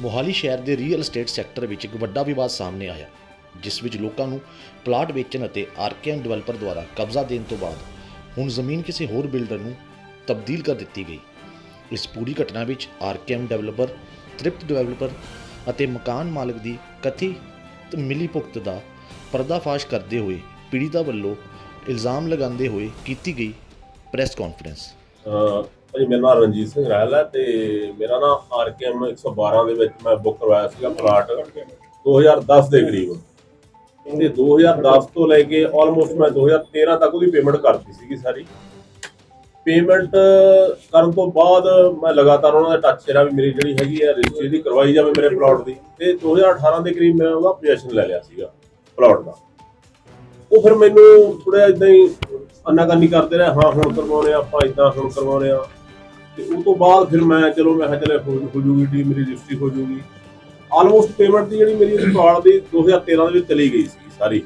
ਮੋਹਾਲੀ ਸ਼ਹਿਰ ਦੇ real estate sector ਵਿੱਚ ਇੱਕ ਵੱਡਾ ਵਿਵਾਦ ਸਾਹਮਣੇ ਆਇਆ, ਜਿਸ ਵਿੱਚ ਲੋਕਾਂ ਨੂੰ ਪਲਾਟ ਵੇਚਣ ਅਤੇ ਆਰਕੇਐਮ ਡਿਵੈਲਪਰ ਦੁਆਰਾ ਕਬਜ਼ਾ ਦੇਣ ਤੋਂ ਬਾਅਦ ਹੁਣ ਜ਼ਮੀਨ ਕਿਸੇ ਹੋਰ ਬਿਲਡਰ ਨੂੰ ਤਬਦੀਲ ਕਰ ਦਿੱਤੀ ਗਈ। ਇਸ ਪੂਰੀ ਘਟਨਾ ਵਿੱਚ ਆਰਕੇਐਮ ਡਿਵੈਲਪਰ ਤ੍ਰਿਪਤ ਡਿਵੈਲਪਰ ਅਤੇ ਮਕਾਨ ਮਾਲਕ ਦੀ ਕਥਿਤ ਮਿਲੀ ਭੁਗਤ ਦਾ ਪਰਦਾਫਾਸ਼ ਕਰਦੇ ਹੋਏ ਪੀੜਿਤਾ ਵੱਲੋਂ ਇਲਜ਼ਾਮ ਲਗਾਉਂਦੇ ਹੋਏ ਕੀਤੀ ਗਈ ਪ੍ਰੈਸ ਕਾਨਫਰੰਸ ਭਾਜੀ, ਮੇਰਾ ਨਾਮ ਰਣਜੀਤ ਸਿੰਘ ਰਾਇਲ ਹੈ ਤੇ ਮੇਰਾ ਨਾਮ ਆਰਕੇਐਮ 112 ਦੇ ਵਿੱਚ ਮੈਂ ਬੁੱਕ ਕਰਵਾਇਆ ਸੀਗਾ ਪਲਾਟ 2010 ਦੇ ਕਰੀਬ। ਤੇ 2010 ਤੋਂ ਲੈ ਕੇ ਆਲਮੋਸਟ ਮੈਂ 2013 ਤੱਕ ਉਹਦੀ ਪੇਮੈਂਟ ਕਰਤੀ ਸੀਗੀ ਸਾਰੀ। ਪੇਮੈਂਟ ਕਰਨ ਤੋਂ ਬਾਅਦ ਮੈਂ ਲਗਾਤਾਰ ਉਹਨਾਂ ਦਾ ਟੱਚ ਰਿਹਾ ਵੀ ਮੇਰੀ ਜਿਹੜੀ ਹੈਗੀ ਹੈ ਰਜਿਸਟਰੀ ਦੀ ਕਰਵਾਈ ਜਾਵੇ ਮੇਰੇ ਪਲਾਟ ਦੀ। ਤੇ 2018 ਦੇ ਕਰੀਬ ਮੈਂ ਉਹਦਾ ਪੋਜੀਸ਼ਨ ਲੈ ਲਿਆ ਸੀਗਾ ਪਲਾਟ ਦਾ। ਉਹ ਫਿਰ ਮੈਨੂੰ ਥੋੜਾ ਇਦਾਂ ਹੀ ਅੰਨਾਕਾਨੀ ਕਰਦੇ ਰਹੇ, ਹਾਂ, ਹੁਣ ਕਰਵਾਉਣੇ ਆ ਆਪਾਂ ਇਦਾਂ ਹੁਣ ਕਰਵਾਉਣੇ ਆ ਤੇ ਉਹ ਤੋਂ ਬਾਅਦ ਫਿਰ ਮੈਂ ਚਲੋ ਮੈਂ ਕਿਹਾ ਚਲੇ ਹੋ ਜੂਗੀ ਟੀ ਮੇਰੀ ਰਜਿਸਟਰੀ ਹੋ ਜੂਗੀ। ਆਲਮੋਸਟ ਪੇਮੈਂਟ ਦੀ ਜਿਹੜੀ ਮੇਰੀ ਰਿਕਾਰਡ ਦੀ 2013 ਦੇ ਵਿੱਚ ਚਲੀ ਗਈ ਸੀ ਸਾਰੀ।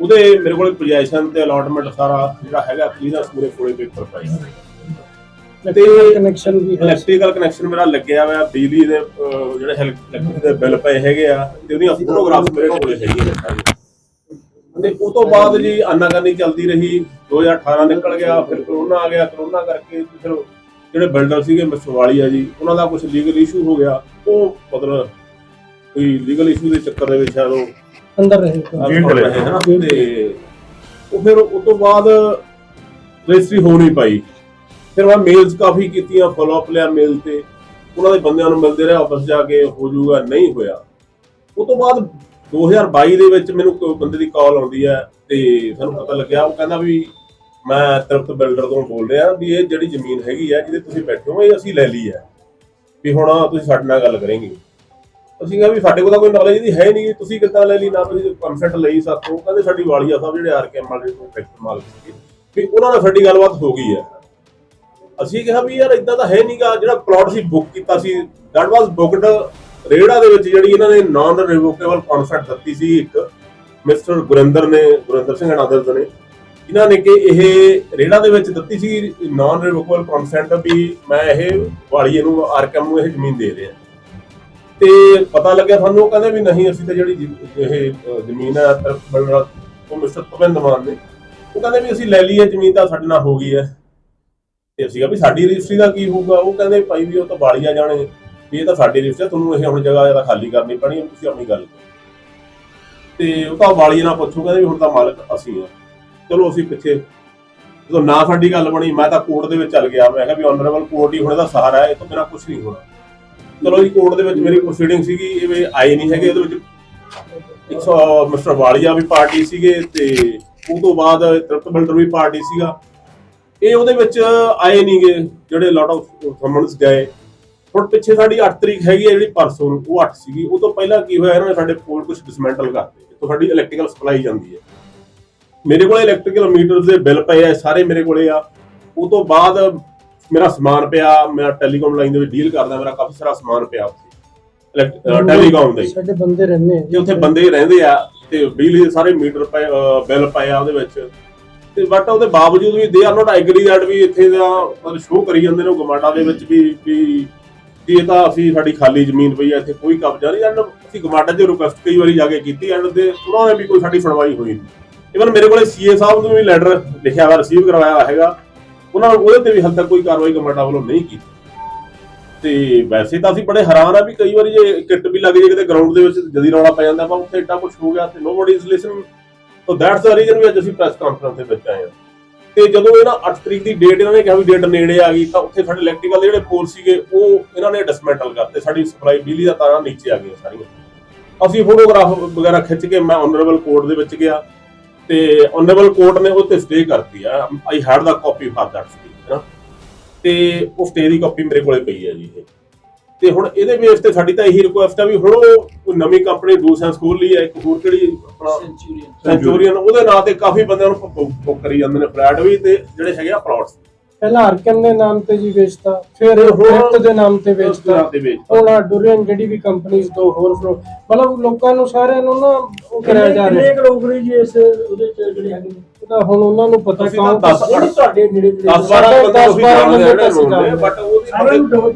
ਉਹਦੇ ਮੇਰੇ ਕੋਲ ਪੋਜੀਸ਼ਨ ਤੇ ਅਲਾਟਮੈਂਟ ਸਾਰਾ ਜਿਹੜਾ ਹੈਗਾ ਕਲੀਅਰੈਂਸ ਮੇਰੇ ਕੋਲੇ ਪੇਪਰ ਪਏ ਤੇ ਕਨੈਕਸ਼ਨ ਵੀ ਹੈ। ਇਲੈਕਟ੍ਰੀਕਲ ਕਨੈਕਸ਼ਨ ਮੇਰਾ ਲੱਗਿਆ ਹੋਇਆ ਬਿਜਲੀ ਦੇ ਜਿਹੜੇ ਇਲੈਕਟ੍ਰਿਕ ਦੇ ਬਿੱਲ ਪਏ ਹੈਗੇ ਆ ਤੇ ਉਹਦੀਆਂ ਫੋਟੋਗ੍ਰਾਫਸ ਮੇਰੇ ਕੋਲੇ ਹੈਗੀਆਂ ਨੇ ਸਾਰੀਆਂ। ਤੇ ਉਹ ਤੋਂ ਬਾਅਦ ਜੀ ਆਨਾਕਾਨੀ ਚੱਲਦੀ ਰਹੀ 2018 ਨਿਕਲ ਗਿਆ ਫਿਰ ਕਰੋਨਾ ਆ ਗਿਆ ਕਰੋਨਾ ਕਰਕੇ ਫਿਰ ਜਿਹੜੇ ਬਿਲਡਰ ਸੀਗੇ ਮਸਵਾਲੀ ਆ ਜੀ ਉਹਨਾਂ ਦਾ ਕੁਝ ਲੀਗਲ ਇਸ਼ੂ ਹੋ ਗਿਆ। ਉਹ ਮਤਲਬ ਕੋਈ ਲੀਗਲ ਇਸ਼ੂ ਦੇ ਚੱਕਰ ਦੇ ਵਿੱਚ ਸ਼ਾਇਦ ਉਹ। ਅੰਦਰ ਰਹੇ। ਜੇਲ੍ਹ ਚਲੇ ਗਏ। ਹਨਾ? ਤੇ ਉਹ ਫਿਰ ਉਸ ਤੋਂ ਬਾਅਦ ਰਜਿਸਟਰੀ ਹੋ ਨਹੀਂ ਪਾਈ। ਫਿਰ ਮੈਂ ਮੇਲਸ ਕਾਫੀ ਕੀਤੀਆਂ ਫਾਲੋ ਅਪ ਲਿਆ ਮੇਲ ਤੇ। ਉਹਨਾਂ ਦੇ ਬੰਦਿਆਂ ਨੂੰ ਮਿਲਦੇ ਰਹੇ ਵਾਪਸ ਜਾ ਕੇ ਹੋ ਜਾਊਗਾ ਨਹੀਂ ਹੋਇਆ। ਉਸ ਤੋਂ ਬਾਅਦ 2022 ਦੇ ਵਿੱਚ ਮੈਨੂੰ ਕੋਈ ਬੰਦੇ ਦੀ ਕਾਲ ਆਉਂਦੀ ਹੈ ਤੇ ਸਾਨੂੰ ਪਤਾ ਲੱਗਿਆ ਉਹ ਕਹਿੰਦਾ ਵੀ ਮੈਂ ਤ੍ਰਿਪਤ ਬਿਲਡਰ ਤੋਂ ਬੋਲ ਰਿਹਾ ਵੀ ਇਹ ਜਿਹੜੀ ਜ਼ਮੀਨ ਹੈਗੀ ਹੈ ਜਿਹਦੇ ਤੁਸੀਂ ਬੈਠੇ ਹੋ, ਇਹ ਅਸੀਂ ਲੈ ਲਈ ਹੈ ਵੀ ਹੁਣ ਤੁਸੀਂ ਸਾਡੇ ਨਾਲ ਗੱਲ ਕਰੇਂਗੇ। ਅਸੀਂ ਕਿਹਾ ਵੀ ਸਾਡੇ ਕੋਲ ਤਾਂ ਕੋਈ ਨੌਲੇਜ ਦੀ ਹੈ ਨਹੀਂ, ਤੁਸੀਂ ਕਿੱਦਾਂ ਲੈ ਲਈ, ਨਾ ਤੁਸੀਂ ਕਨਸੈਂਟ ਲਈ ਸਾਥੋਂ ਕਹਿੰਦੇ ਸਾਡੀ ਵਾਲੀਆ ਸਾਹਿਬ ਜਿਹੜੇ ਆਰਕੇਐਮ ਵਾਲੇ ਫੈਕਟਰ ਮਾਲਕ ਸੀਗੇ, ਵੀ ਉਹਨਾਂ ਨਾਲ ਸਾਡੀ ਗੱਲਬਾਤ ਹੋ ਗਈ ਹੈ ਅਸੀਂ ਕਿਹਾ ਵੀ ਯਾਰ ਇਦਾਂ ਤਾਂ ਹੈ ਨਹੀਂਗਾ ਜਿਹੜਾ ਪਲਾਟ ਸੀ ਬੁੱਕ ਕੀਤਾ ਸੀ ਦੈਟ ਵਾਸ ਬੁੱਕਡ ਰੇੜਾ ਦੇ ਵਿੱਚ ਜਿਹੜੀ ਇਹਨਾਂ ਨੇ ਨਾਨ ਰਿਵੋਕੇਬਲ ਕਨਸੈਂਟ ਦਿੱਤੀ ਸੀ ਇੱਕ ਮਿਸਟਰ ਗੁਰਿੰਦਰ ਨੇ, ਗੁਰਿੰਦਰ ਸਿੰਘ ਅਨਾਦਰ ਨੇ। ਇਹਨਾਂ ਨੇ ਕਿ ਇਹ ਰੇੜਾ ਦੇ ਵਿੱਚ ਦਿੱਤੀ ਸੀ ਨਾਨ ਰਿਵੋਕੇਬਲ ਕਨਸੈਂਟ ਵੀ ਮੈਂ ਇਹ ਵਾਲੀਏ ਨੂੰ ਆਰਕੇਐਮ ਨੂੰ ਇਹ ਜ਼ਮੀਨ ਦੇ ਰਿਹਾ। ਤੇ ਪਤਾ ਲੱਗਿਆ ਸਾਨੂੰ, ਉਹ ਕਹਿੰਦੇ ਵੀ ਨਹੀਂ, ਅਸੀਂ ਤਾਂ ਜਿਹੜੀ ਇਹ ਜ਼ਮੀਨ ਹੈ ਤਰਫ ਉਹ ਮਿਸਟਰ ਭਵਿੰਦਰ ਮਾਨ ਨੇ। ਉਹ ਕਹਿੰਦੇ ਵੀ ਅਸੀਂ ਲੈ ਲਈ ਹੈ, ਜ਼ਮੀਨ ਤਾਂ ਸਾਡੇ ਨਾਲ ਹੋ ਗਈ ਹੈ। ਤੇ ਅਸੀਂ ਕਿਹਾ ਵੀ ਸਾਡੀ ਰਜਿਸਟਰੀ ਦਾ ਕੀ ਹੋਊਗਾ? ਉਹ ਕਹਿੰਦੇ ਭਾਈ ਵੀ ਉਹ ਤਾਂ ਬਾਲੀਆ ਜਾਣੇ। ਵੀ ਇਹ ਤਾਂ ਸਾਡੀ ਰਜਿਸਟਰੀ ਤੁਹਾਨੂੰ ਇਹ ਹੁਣ ਜਗ੍ਹਾ ਜ਼ਿਆਦਾ ਖਾਲੀ ਕਰਨੀ ਪੈਣੀ ਤੁਸੀਂ ਆਪਣੀ ਗੱਲ ਤੇ ਉਹ ਤਾਂ ਬਾਲੀਆ ਨਾਲ ਪੁੱਛੋ, ਕਹਿੰਦੇ ਵੀ ਹੁਣ ਤਾਂ ਮਾਲਕ ਅਸੀਂ ਆ ਚਲੋ ਅਸੀਂ ਪਿੱਛੇ, ਜਦੋਂ ਨਾ ਸਾਡੀ ਗੱਲ ਬਣੀ, ਮੈਂ ਤਾਂ ਕੋਰਟ ਦੇ ਵਿੱਚ ਚੱਲ ਗਿਆ। ਮੈਂ ਕਿਹਾ ਵੀ ਆਨਰੇਬਲ ਕੋਰਟ ਹੀ ਹੁਣ ਇਹਦਾ ਸਹਾਰਾ ਹੈ, ਇਹ ਤੋਂ ਬਿਨਾਂ ਕੁਝ ਨਹੀਂ ਹੋਣਾ। ਚਲੋ ਜੀ ਕੋਰਟ ਦੇ ਵਿੱਚ ਮੇਰੀ ਪ੍ਰੋਸੀਡਿੰਗ ਸੀਗੀ, ਇਹ ਆਏ ਨਹੀਂ ਹੈਗੇ ਉਹਦੇ ਵਿੱਚ 100 ਮਿਸਟਰ ਵਾਲੀਆ ਵੀ ਪਾਰਟੀ ਸੀਗੇ ਤੇ ਉਹ ਤੋਂ ਬਾਅਦ ਤ੍ਰਿਪਤ ਬਿਲਡਰ ਵੀ ਪਾਰਟੀ ਸੀਗਾ। ਇਹ ਉਹਦੇ ਵਿੱਚ ਆਏ ਨਹੀਂਗੇ ਜਿਹੜੇ ਲੋਟ ਆਫ ਸਮਨਸ ਗਏ। ਹੁਣ ਪਿੱਛੇ ਸਾਡੀ 8 ਤਰੀਕ ਹੈਗੀ ਹੈ, ਜਿਹੜੀ ਪਰਸੋਂ, ਉਹ 8 ਸੀਗੀ। ਉਹ ਤੋਂ ਪਹਿਲਾਂ ਕੀ ਹੋਇਆ, ਇਹਨਾਂ ਨੇ ਸਾਡੇ ਕੋਲ ਕੁਝ ਡਿਸਮੈਂਟਲ ਕਰਤੇ। ਜਿੱਥੋਂ ਸਾਡੀ ਇਲੈਕਟ੍ਰੀਕਲ ਸਪਲਾਈ ਜਾਂਦੀ ਹੈ। ਮੇਰੇ ਕੋਲ ਇਲੈਕਟ੍ਰੀਕਲ ਮੀਟਰਸ ਦੇ ਬਿੱਲ ਪਏ ਆ ਸਾਰੇ ਮੇਰੇ ਕੋਲੇ ਆ। ਉਹ ਤੋਂ ਬਾਅਦ ਮੇਰਾ ਸਮਾਨ ਪਿਆ ਮੈਂ ਟੈਲੀਕਾਮ ਲਾਈਨ ਦੇ ਵਿੱਚ ਡੀਲ ਕਰਦਾ ਮੇਰਾ ਕਾਫੀ ਸਾਰਾ ਸਮਾਨ ਪਿਆ ਉੱਥੇ। ਟੈਲੀਕਾਮ ਦਾ। ਸਾਡੇ ਬੰਦੇ ਰਹਿੰਦੇ ਆ ਕਿ ਉੱਥੇ ਬੰਦੇ ਰਹਿੰਦੇ ਆ ਤੇ ਬਿਜਲੀ ਦੇ ਸਾਰੇ ਮੀਟਰ ਪਏ ਬਿੱਲ ਪਏ ਆ ਉਹਦੇ ਵਿੱਚ। ਤੇ ਬਟ ਉਹਦੇ ਬਾਵਜੂਦ ਵੀ they are not agree that we ਇੱਥੇ ਦਾ ਸ਼ੋਅ ਕਰੀ ਜਾਂਦੇ ਨੇ ਉਹ ਗਮਾਡਾ ਦੇ ਵਿੱਚ ਵੀ ਵੀ ਇਹ ਤਾਂ ਅਸੀਂ ਸਾਡੀ ਖਾਲੀ ਜ਼ਮੀਨ ਪਈ ਆ ਇੱਥੇ ਕੋਈ ਕਬਜ਼ਾ ਨਹੀਂ। ਐਂਡ ਅਸੀਂ ਗਮਾਡਾ 'ਚ ਰਿਕੁਐਸਟ ਕਈ ਵਾਰੀ ਜਾ ਕੇ ਕੀਤੀ ਐਂਡ ਦੇ ਉਹਨਾਂ ਨੇ ਵੀ ਕੋਈ ਸਾਡੀ ਸੁਣਵਾਈ ਹੋਈ ਨਹੀਂ ਇਵਨ ਮੇਰੇ ਕੋਲੇ ਸੀਏ ਸਾਹਿਬ ਨੂੰ ਵੀ ਲੈਟਰ ਲਿਖਿਆ ਹੋਇਆ ਰਿਸੀਵ ਕਰਵਾਇਆ ਹੈਗਾ। ਉਹਨਾਂ ਨੂੰ ਉਹਦੇ ਤੇ ਵੀ ਹਾਲੇ ਤੱਕ ਕੋਈ ਕਾਰਵਾਈ ਗਮਾਡਾ ਵੱਲੋਂ ਨਹੀਂ ਕੀਤੀ। ਤੇ ਵੈਸੇ ਤਾਂ ਅਸੀਂ ਬੜੇ ਹੈਰਾਨ ਆ ਵੀ ਕਈ ਵਾਰੀ ਜੇ ਕਿੱਟ ਵੀ ਲੱਗ ਜੇ ਕਿਤੇ ਗਰਾਊਂਡ ਦੇ ਵਿੱਚ, ਜਦੀ ਰੌਲਾ ਪੈ ਜਾਂਦਾ ਪਰ ਉੱਥੇ ਏਡਾ ਕੁਝ ਹੋ ਗਿਆ ਤੇ nobody is listen so that's the reason ਵੀ ਅੱਜ ਅਸੀਂ ਪ੍ਰੈਸ ਕਾਨਫਰੰਸ ਦੇ ਵਿੱਚ ਆਏ ਹਾਂ। ਤੇ ਜਦੋਂ ਇਹਨਾਂ 8 ਤਰੀਕ ਦੀ ਡੇਟ ਇਹਨਾਂ ਨੇ ਕਿਹਾ ਵੀ ਡੇਟ ਨੇੜੇ ਆ ਗਈ, ਤਾਂ ਉੱਥੇ ਸਾਡੇ ਇਲੈਕਟ੍ਰੀਕਲ ਦੇ ਜਿਹੜੇ ਪੋਲ ਸੀਗੇ, ਉਹ ਇਹਨਾਂ ਨੇ ਡਿਸਮੈਂਟਲ ਕਰਤੇ। ਸਾਡੀ ਸਪਲਾਈ ਬਿਜਲੀ ਦਾ ਤਾਰਾਂ ਨੀਚੇ ਆ ਗਈਆਂ ਸਾਰੀਆਂ। ਅਸੀਂ ਫੋਟੋਗ੍ਰਾਫ ਵਗੈਰਾ ਖਿੱਚ ਕੇ ਮੈਂ ਆਨਰੇਬਲ ਕੋਰਟ ਦੇ ਵਿੱਚ ਗਿਆ। ਤੇ ਆਨਰੇਬਲ ਕੋਰਟ ਨੇ ਉਹ ਤੇ ਸਟੇ ਕਰਤੀ ਆ। I had the copy for that stay ਹੈਨਾ ਤੇ ਉਹ ਸਟੇ ਦੀ ਕਾਪੀ ਮੇਰੇ ਕੋਲੇ ਪਈ ਹੈ ਜੀ ਇਹ। ਤੇ ਹੁਣ ਇਹਦੇ ਬੇਸ ਤੇ ਸਾਡੀ ਤਾਂ ਇਹੀ ਰਿਕੁਐਸਟ ਆ ਵੀ ਹੁਣ ਉਹ ਨਵੀਂ ਕੰਪਨੀ ਦੂਸਰਾ ਸਕੂਲ ਲਈ ਹੈ ਇੱਕ ਹੋਰ ਕਿਹੜੀ ਆਪਣਾ ਸੈਂਚੂਰੀਅਨ ਉਹਦੇ ਨਾਂ ਤੇ ਕਾਫੀ ਬੰਦਿਆਂ ਨੂੰ ਬੁੱਕ ਕਰੀ ਜਾਂਦੇ ਨੇ ਫਲੈਟ ਵੀ ਤੇ ਜਿਹੜੇ ਹੈਗੇ ਆ ਪਲਾਟਸ ਪਹਿਲਾਂ ਆਰਕਨ ਦੇ ਨਾਮ ਤੇ ਜੀ ਵੇਚਤਾ ਫਿਰ ਫਿਰ ਹੁਣ- ਰੋਹਤ ਦੇ ਨਾਮ ਤੇ ਵੇਚਤਾ। ਤੇ ਹੁਣ ਆਹ ਡੁਰੀਅਨ ਜਿਹੜੀ ਵੀ ਕੰਪਨੀਆਂ ਦੋ ਹੋਰ ਫਲੋ ਮਤਲਬ ਲੋਕਾਂ ਨੂੰ ਸਾਰਿਆਂ ਨੂੰ ਨਾ ਉਹ ਕਰਿਆ ਜਾ ਰਿਹਾ। ਕਿੰਨੇ ਲੋਕ ਨੇ ਜੀ ਇਸ ਉਹਦੇ ਚ ਜਿਹੜੇ ਹੈਗੇ ਨੇ? ਹੁਣ ਉਹਨਾਂ ਨੂੰ ਪਤਾ ਅਸੀਂ ਤਾਂ ਕੌਣ ਦਸ- ਜਿਹੜੇ ਤੁਹਾਡੇ ਜਿਹੜੇ 10 12 ਬੰਦੇ ਦਸ ਬਾਰਾਂ ਬੰਦੇ ਅਸੀਂ ਰੋਂਦੇ ਜਾਣਦੇ। ਬਟ ਉਹਦੀ ਸਾਰਿਆਂ ਨੂੰ ਡਬਲ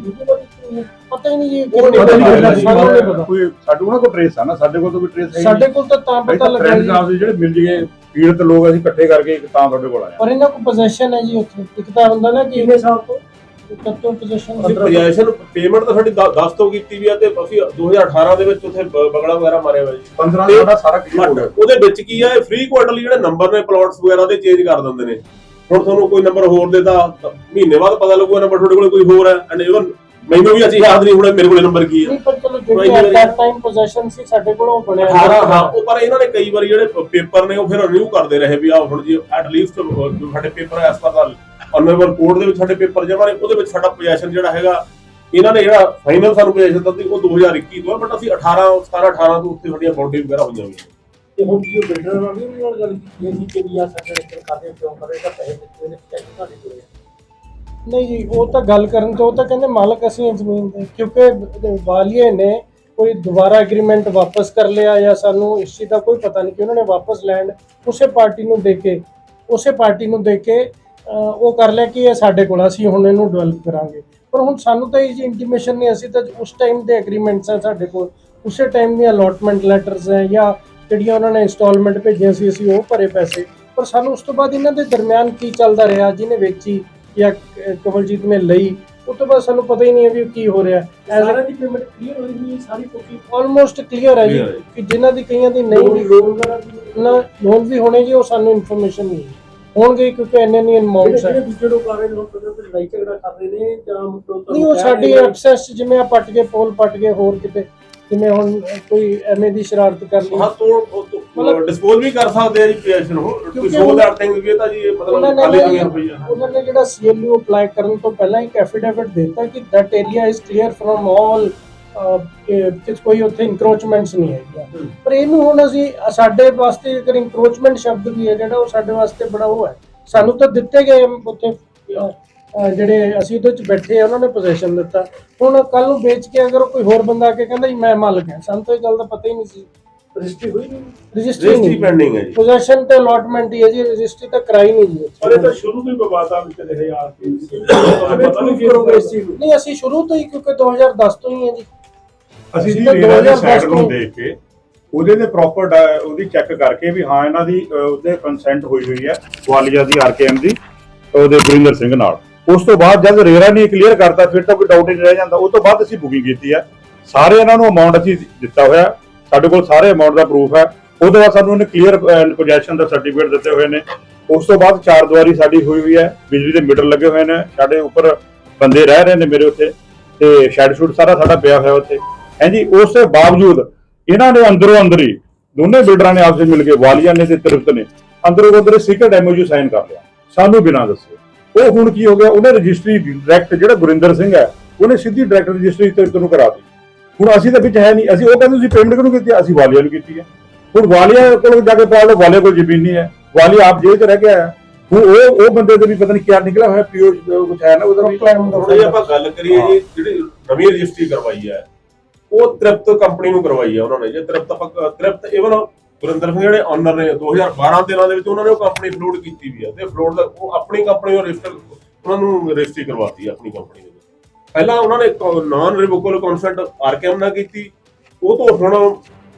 ਪਤਾ ਹੀ ਨਹੀਂ ਜੀ ਉਹ ਨਹੀਂ ਕਿੰਨੀ ਪਤਾ ਗੱਲ ਜੀ, ਸਾਨੂੰ ਨਹੀਂ ਪਤਾ। ਕੋਈ ਸਾਡੇ ਕੋਲ ਨਾ ਕੋਈ ਟ੍ਰੇਸ ਆ ਨਾ ਸਾਡੇ ਕੋਲ ਤਾਂ ਕੋਈ ਟ੍ਰੇਸ ਹੈ ਸਾਡੇ ਕੋਲ ਤਾਂ ਤਾਂ ਪਤਾ ਲੱਗਾ ਫਰੈਂਡ ਜੀ। ਸਾਹਿਬ ਦੇ ਜਿਹੜੇ ਮਿਲ ਜੀਏ ਪੀੜਤ ਲੋਕ ਅਸੀਂ ਇਕੱਠੇ ਕਰਕੇ ਇੱਕ ਤਾਂ ਤੁਹਾਡੇ ਕੋਲ ਆਏ ਪਰ ਇਹਨਾਂ ਕੋਲ ਪੋਜੀਸ਼ਨ ਹੈ ਜੀ ਉੱਥੇ। ਇੱਕ ਤਾਂ ਹੁੰਦਾ ਨਾ ਕਿ ਕਿੰਨੇ ਸਾਲ ਤੋਂ? ਕੱਟੋ ਪੋਜੀਸ਼ਨ ਅਸੀਂ ਪੋਜੀਸ਼ਨ ਪੇਮੈਂਟ ਤਾਂ ਸਾਡੀ 10 ਤੋਂ ਕੀਤੀ ਵੀ ਆ ਤੇ ਅਸੀਂ 2018 ਦੇ ਵਿੱਚ ਉੱਥੇ ਬ- ਬਗੜਾ ਵਗੈਰਾ ਮਾਰਿਆ ਹੋਇਆ ਜੀ। 15 ਤੇ- ਸਾਡਾ ਸਾਰਾ ਕਲੀਅਰ ਹੋ ਬਟ ਗਿਆ। ਉਹਦੇ ਵਿੱਚ ਕੀ ਆ ਇਹ ਫ੍ਰੀ ਕੁਆਟਰਲੀ ਜਿਹੜੇ ਨੰਬਰ ਨੇ ਪਲਾਟਸ ਵਗੈਰਾ ਦੇ ਚੇਂਜ ਕਰ ਦਿੰਦੇ ਨੇ। ਹੁਣ ਤੁਹਾਨੂੰ ਕੋਈ ਨੰਬਰ ਹੋਰ ਦੇਤਾ ਤਾਂ ਮਹੀਨੇ ਬਾਅਦ ਪਤਾ ਲੱਗੂਗਾ ਨੰਬਰ ਤੁਹਾਡੇ ਕੋਲ ਕੋਈ ਹੋਰ ਹੈ। ਐਂਡ ਇਵਨ ਮੈਨੂੰ ਵੀ ਅਸੀਂ ਯਾਦ ਨਹੀਂ ਹੁਣ ਮੇਰੇ ਕੋਲੇ ਨੰਬਰ ਕੀ ਹੈ ਨਹੀਂ ਪਰ ਚਲੋ ਜਿਹੜੀ ਨਹੀਂ ਐਟ ਟਾਈਮ ਪੋਜੀਸ਼ਨ ਸੀ ਸਾਡੇ ਕੋਲ ਉਹ ਬਣਿਆ। 18 ਹਾਂ ਉਹ ਪਰ ਇਹਨਾਂ ਨੇ ਕਈ ਵਾਰੀ ਜਿਹੜੇ ਪੇਪਰ ਨੇ ਉਹ ਫਿਰ ਰਿਨਿਊ ਕਰਦੇ ਰਹੇ ਵੀ ਆ ਹੁਣ ਜੀ ਐਟ ਲੀਸਟ ਸਾਡੇ paper as per the honourable code ਦੇ ਵਿੱਚ ਸਾਡੇ ਪੇਪਰ ਜਮਾ ਨੇ ਉਹਦੇ ਵਿੱਚ ਸਾਡਾ ਪੋਜੀਸ਼ਨ ਜਿਹੜਾ ਹੈਗਾ ਇਹਨਾਂ ਨੇ ਜਿਹੜਾ ਫਾਈਨਲ ਸਾਨੂੰ ਪੋਜੀਸ਼ਨ ਦਿੱਤੀ ਉਹ 2021 ਤੋਂ ਬਟ ਅਸੀਂ 18 17 18 ਤੋਂ ਉੱਥੇ ਸਾਡੀਆਂ ਬਾਉਂਡਰੀ ਵਗੈਰਾ ਹੋਈਆਂ ਹੋਈਆਂ ਤੇ ਹੁਣ ਜੀ ਬਿਲਡਰ ਨਾਲ ਵੀ ਉਹਨਾਂ ਨਾਲ ਗੱਲ ਕੀਤੀ? ਹੈ ਕਿ ਵੀ ਆ ਸਾਡੇ ਇੱਥੇ ਕਰਦੇ ਕਿਉਂ ਕਰੇਗਾ ਪੈਸੇ ਦਿੱਤੇ ਨੇ ਚੈੱਕ ਤੁਹਾਡੇ ਕੋਲ ਹੈ। ਨਹੀਂ ਜੀ, ਉਹ ਤਾਂ ਗੱਲ ਕਰਨ ਤੋਂ ਉਹ ਤਾਂ ਕਹਿੰਦੇ ਮਾਲਕ ਅਸੀਂ ਹਾਂ ਜ਼ਮੀਨ ਦੇ। ਕਿਉਂਕਿ ਵਾਲੀਏ ਨੇ ਕੋਈ ਦੁਬਾਰਾ ਐਗਰੀਮੈਂਟ ਵਾਪਸ ਕਰ ਲਿਆ ਜਾਂ ਸਾਨੂੰ ਇਸ ਚੀਜ਼ ਦਾ ਕੋਈ ਪਤਾ ਨਹੀਂ ਕਿ ਉਹਨਾਂ ਨੇ ਵਾਪਸ ਲੈਂਡ ਉਸੇ ਪਾਰਟੀ ਨੂੰ ਦੇ ਕੇ, ਉਸੇ ਪਾਰਟੀ ਨੂੰ ਦੇ ਕੇ ਉਹ ਕਰ ਲਿਆ ਕਿ ਇਹ ਸਾਡੇ ਕੋਲ ਅਸੀਂ ਹੁਣ ਇਹਨੂੰ ਡਿਵੈਲਪ ਕਰਾਂਗੇ। ਪਰ ਹੁਣ ਸਾਨੂੰ ਤਾਂ ਇਹ ਜੀ ਇੰਟੀਮੇਸ਼ਨ ਨਹੀਂ, ਅਸੀਂ ਤਾਂ ਉਸ ਟਾਈਮ ਦੇ ਐਗਰੀਮੈਂਟਸ ਆ ਸਾਡੇ ਕੋਲ। ਉਸੇ ਟਾਈਮ ਦੀਆਂ ਅਲੋਟਮੈਂਟ ਲੈਟਰਸ ਹੈ ਜਾਂ ਜਿਹੜੀਆਂ ਉਹਨਾਂ ਨੇ ਇੰਸਟਾਲਮੈਂਟ ਭੇਜੀਆਂ ਸੀ, ਅਸੀਂ ਉਹ ਭਰੇ ਪੈਸੇ। ਪਰ ਸਾਨੂੰ ਉਸ ਤੋਂ ਬਾਅਦ ਇਹਨਾਂ ਦੇ ਦਰਮਿਆਨ ਕੀ ਚੱਲਦਾ ਰਿਹਾ, ਜਿਹਨੇ ਵੇਚੀ ਜਾਂ ਕਮਲਜੀਤ ਨੇ ਲਈ ਉਸ ਤੋਂ ਬਾਅਦ ਸਾਨੂੰ ਪਤਾ ਹੀ ਨਹੀਂ ਹੈ ਵੀ ਕੀ ਹੋ ਰਿਹਾ। ਐਜ਼ ਸਾਰਿਆਂ ਦੀ ਪੇਮੈਂਟ ਕਲੀਅਰ ਹੋਈ ਨਹੀਂ ਸਾਰੀ ਕੁਕੀ ਆਲਮੋਸਟ ਕਲੀਅਰ ਹੈ ਜੀ Clear ਹੈ। ਕਿ ਜਿਨ੍ਹਾਂ ਦੀ ਕਈਆਂ ਦੀ ਨਹੀਂ ਵੀ ਲੋਨ ਵਗੈਰਾ ਵੀ ਨਾ ਲੋਨ ਵੀ ਹੋਣੇ ਜੀ ਉਹ ਸਾਨੂੰ ਇਨਫੋਰਮੇਸ਼ਨ ਨਹੀਂ ਹੈ। ਹੋਣਗੇ ਕਿਉਂਕਿ ਇੰਨੇ ਨਹੀਂ ਜਿਹੜੇ ਅਮਾਉਂਟਸ ਜਿਹੜੇ ਹੈ ਦੂਜੇ ਲੋਕ ਆ ਰਹੇ ਨੇ ਲੋਕ ਤੇ ਲੜਾਈ ਝਗੜਾ ਕਰਦੇ ਨੇ ਜਾਂ ਮਤਲਬ ਨਹੀਂ ਉਹ ਸਾਡੀ ਐਕਸੈਸ ਜਿਵੇਂ ਆ ਪੱਟ ਗਏ ਪੋਲ ਪੱਟ ਗਏ ਹੋਰ ਕਿਤੇ। ਜਿਵੇਂ ਹੁਣ ਕੋਈ ਐਵੇਂ ਦੀ ਸ਼ਰਾਰਤ ਕਰ ਲਈ। ਹਾਂ ਤੋੜ ਡਿਸਪੋਜ਼ ਵੀ ਕਰ ਸਕਦੇ ਆ ਜੀ ਪੋਜੀਸ਼ਨ ਉਹ ਕਿਉਂਕਿ ਸੋ ਉਹ- ਦੈਟ ਥਿੰਗ ਵੀ ਤਾਂ ਜੀ ਇਹ ਮਤਲਬ ਖਾਲੀ ਨਾ- ਹੋਈਆਂ ਹੋਈਆਂ ਉਹਨਾਂ ਨੇ ਜਿਹੜਾ ਸੀਐਲਯੂ ਅਪਲਾਈ ਕਰਨ ਤੋਂ ਪਹਿਲਾਂ ਇੱਕ ਐਫੀਡੇਵਿਟ ਦਿੱਤਾ ਕਿ that area is clear from all ਕਿ ਕੋਈ ਉੱਥੇ ਇਨਕਰੋਚਮੈਂਟਸ ਨਹੀਂ ਹੈ। ਪਰ ਇਹਨੂੰ ਹੁਣ ਅਸੀਂ ਸਾਡੇ ਵਾਸਤੇ ਅਗਰ ਇਨਕਰੋਚਮੈਂਟ ਸ਼ਬਦ ਵੀ ਹੈ ਜਿਹੜਾ ਉਹ ਸਾਡੇ ਵਾਸਤੇ ਬੜਾ ਉਹ ਹੈ। ਸਾਨੂੰ ਤਾਂ ਦਿੱਤੇ ਗਏ ਉੱਥੇ ਜਿਹੜੇ ਅਸੀਂ ਉਹਦੇ ਚ ਬੈਠੇ ਆ ਉਹਨਾਂ ਨੇ ਪੋਜੀਸ਼ਨ ਦਿੱਤਾ। ਹੁਣ ਕੱਲ ਨੂੰ ਵੇਚ ਕੇ ਅਗਰ ਕੋਈ ਹੋਰ ਬੰਦਾ ਆ ਕੇ ਕਹਿੰਦਾ ਜੀ ਮੈਂ ਮਾਲਕ ਹਾਂ ਸਾਨੂੰ ਤਾਂ ਇਹ ਗੱਲ ਦਾ ਪਤਾ ਹੀ ਨਹੀਂ ਸੀ। ਰਜਿਸਟਰੀ ਹੋਈ ਨਹੀਂ? ਰਜਿਸਟਰੀ ਪੈਂਡਿੰਗ ਹੈ ਜੀ। ਪੋਜੀਸ਼ਨ ਤੇ ਅਲਾਟਮੈਂਟ ਹੀ ਹੈ ਜੀ ਰਜਿਸਟਰੀ ਤਾਂ ਕਰਾਈ ਨਹੀਂ ਜੀ। ਪਰ ਇਹ ਤਾਂ ਸ਼ੁਰੂ ਤੋਂ ਹੀ ਵਿਵਾਦਾਂ ਵਿੱਚ ਰਹੇ ਆ ਕੇ। ਪਤਾ ਨਹੀਂ ਕਿ ਕਰੋਗੇ ਇਸ ਚੀਜ਼ ਨੂੰ ਨਹੀਂ ਅਸੀਂ ਸ਼ੁਰੂ ਤੋਂ ਹੀ ਕਿਉਂਕਿ 2010 ਤੋਂ ਹੀ ਹੈ ਜੀ। ਅਸੀਂ ਜੀ ਤਾਂ ਰੇਰਾ ਦੇ 2010 ਸਾਈਡ ਨੂੰ ਤੋਂ- ਦੇਖ ਕੇ ਉਹਦੇ ਦੇ ਪ੍ਰੋਪਰ ਉਹਦੀ ਚੈੱਕ ਕਰਕੇ ਵੀ ਹਾਂ ਇਹਨਾਂ ਦੀ ਅਹ, ਉਹਦੇ ਕੰਸੈਂਟ ਹੋਈ ਹੋਈ ਹੈ ਗਵਾਲੀਅਰ ਦੀ ਆਰਕੇਐਮ ਦੀ ਉਹਦੇ ਗੁਰਿੰਦਰ ਸਿੰਘ ਨਾਲ। ਉਸ ਤੋਂ ਬਾਅਦ ਜਦ ਰੇਰਾ ਨੇ ਕਲੀਅਰ ਕਰਤਾ, ਫਿਰ ਤਾਂ ਕੋਈ ਡਾਊਟ ਹੀ ਨਹੀਂ ਰਹਿ ਜਾਂਦਾ। ਉਸ ਤੋਂ ਬਾਅਦ ਅਸੀਂ ਬੁਕਿੰਗ ਕੀਤੀ ਹੈ। ਸਾਰੇ ਇਹਨਾਂ ਨੂੰ ਅਮਾਉਂਟ ਅਸੀਂ ਦਿੱਤਾ ਹੋਇਆ। ਸਾਡੇ ਕੋਲ ਸਾਰੇ ਅਮਾਉਂਟ ਦਾ ਪ੍ਰੂਫ ਹੈ। ਉਹਦੇ ਬਾਅਦ ਸਾਨੂੰ ਉਹਨੇ ਕਲੀਅਰ ਪੋਜੀਸ਼ਨ ਦਾ ਸਰਟੀਫਿਕੇਟ ਦਿੱਤੇ ਹੋਏ ਨੇ। ਉਸ ਤੋਂ ਬਾਅਦ ਚਾਰ ਦੁਆਰੀ ਸਾਡੀ ਹੋਈ ਹੋਈ ਹੈ। ਬਿਜਲੀ ਦੇ ਮੀਟਰ ਲੱਗੇ ਹੋਏ ਨੇ। ਸਾਡੇ ਉੱਪਰ ਬੰਦੇ ਰਹਿ ਰਹੇ ਨੇ ਮੇਰੇ ਉੱਤੇ ਤੇ ਸ਼ੈਡ ਸ਼ੂਟ ਸਾਰਾ ਸਾਡਾ ਪਿਆ ਹੋਇਆ ਉੱਥੇ। ਹਾਂਜੀ ਉਸ ਦੇ ਬਾਵਜੂਦ ਇਹਨਾਂ ਨੇ ਅੰਦਰੋਂ ਅੰਦਰ ਹੀ ਦੋਨੇ ਬਿਲਡਰਾਂ ਨੇ ਆਪਸੇ ਮਿਲ ਕੇ ਵਾਲੀਆ ਨੇ ਤੇ ਤ੍ਰਿਪਤ ਨੇ। ਅੰਦਰੋਂ ਅੰਦਰ ਸੀਕ੍ਰੇਟ ਐਮਓਯੂ ਸਾਈਨ ਕਰ ਲਿਆ। ਸਾਨੂੰ ਬਿਨਾਂ ਦੱਸੇ। ਉਹ ਹੁਣ ਕੀ ਹੋ ਗਿਆ? ਉਹਨੇ ਰਜਿਸਟਰੀ ਡਾਇਰੈਕਟ ਜਿਹੜਾ ਗੁਰਿੰਦਰ ਸਿੰਘ ਹੈ ਉਹਨੇ ਸਿੱਧੀ ਡਾਇਰੈਕਟ ਰਜਿਸਟਰੀ ਤ੍ਰਿਪਤ ਨੂੰ ਕਰਾ ਦਿੱਤੀ। ਹੁਣ ਅਸੀਂ ਤਾਂ ਵਿੱਚ ਹੈ ਨਹੀਂ। ਅਸੀਂ ਉਹ ਕਹਿੰਦੇ ਤੁਸੀਂ ਪੇਮੈਂਟ ਕਿਹਨੂੰ ਕੀਤੀ ਹੈ? ਅਸੀਂ ਵਾਲੀਆ ਨੂੰ ਕੀਤੀ ਹੈ। ਹੁਣ ਵਾਲੀਆ ਕੋਲ ਜਾ ਕੇ ਪਾ ਲਓ ਵਾਲੀਆ ਕੋਲ ਜ਼ਮੀਨ ਨਹੀਂ ਹੈ। ਵਾਲੀਆ ਆਪ ਜੇਲ੍ਹ 'ਚ ਰਹਿ ਕੇ ਆਇਆ। ਹੁਣ ਉਹ ਉਹ ਬੰਦੇ ਦੇ ਵੀ ਪਤਾ ਨਹੀਂ ਕਿਆ ਨਿਕਲਿਆ ਹੋਇਆ ਪੀਓ ਕੁਝ ਹੈ ਨਾ ਉਹਦਾ। ਵੀ ਹੁਣ ਜੇ ਆਪਾਂ ਗੱਲ ਕਰੀਏ ਜੀ ਜਿਹੜੀ ਨਵੀਂ ਰਜਿਸਟਰੀ ਕਰਵਾਈ ਹੈ ਉਹ ਤ੍ਰਿਪਤ ਕੰਪਨੀ ਨੂੰ ਕਰਵਾਈ ਹੈ ਉਹਨਾਂ ਨੇ। ਜੇ ਤ੍ਰਿਪਤ ਤ੍ਰਿਪਤ ਇਵਨ ਗੁਰਿੰਦਰ ਸਿੰਘ ਜਿਹੜੇ ਓਨਰ ਨੇ 2012 13 ਦੇ ਵਿੱਚ ਉਹਨਾਂ ਨੇ ਉਹ ਕੰਪਨੀ ਫਲੋਟ ਕੀਤੀ ਵੀ ਹੈ ਤੇ ਫਲੋਟ ਦਾ ਉਹ ਆਪਣੀ ਕੰਪਨੀ ਨੂੰ ਰਜਿਸਟਰ ਉਹਨਾਂ ਨੂੰ ਰਜਿਸਟਰੀ ਕਰਵਾਤੀ ਆਪਣੀ ਕੰਪਨੀ ਦੇ ਵਿੱਚ। ਪਹਿਲਾਂ ਉਹਨਾਂ ਨੇ ਨਾਨ ਰਿਵੋਕੇਬਲ ਕਨਸੈਂਟ ਆਰਕੇਐਮ ਨਾਲ ਕੀਤੀ। ਉਹ ਤੋਂ ਹੁਣ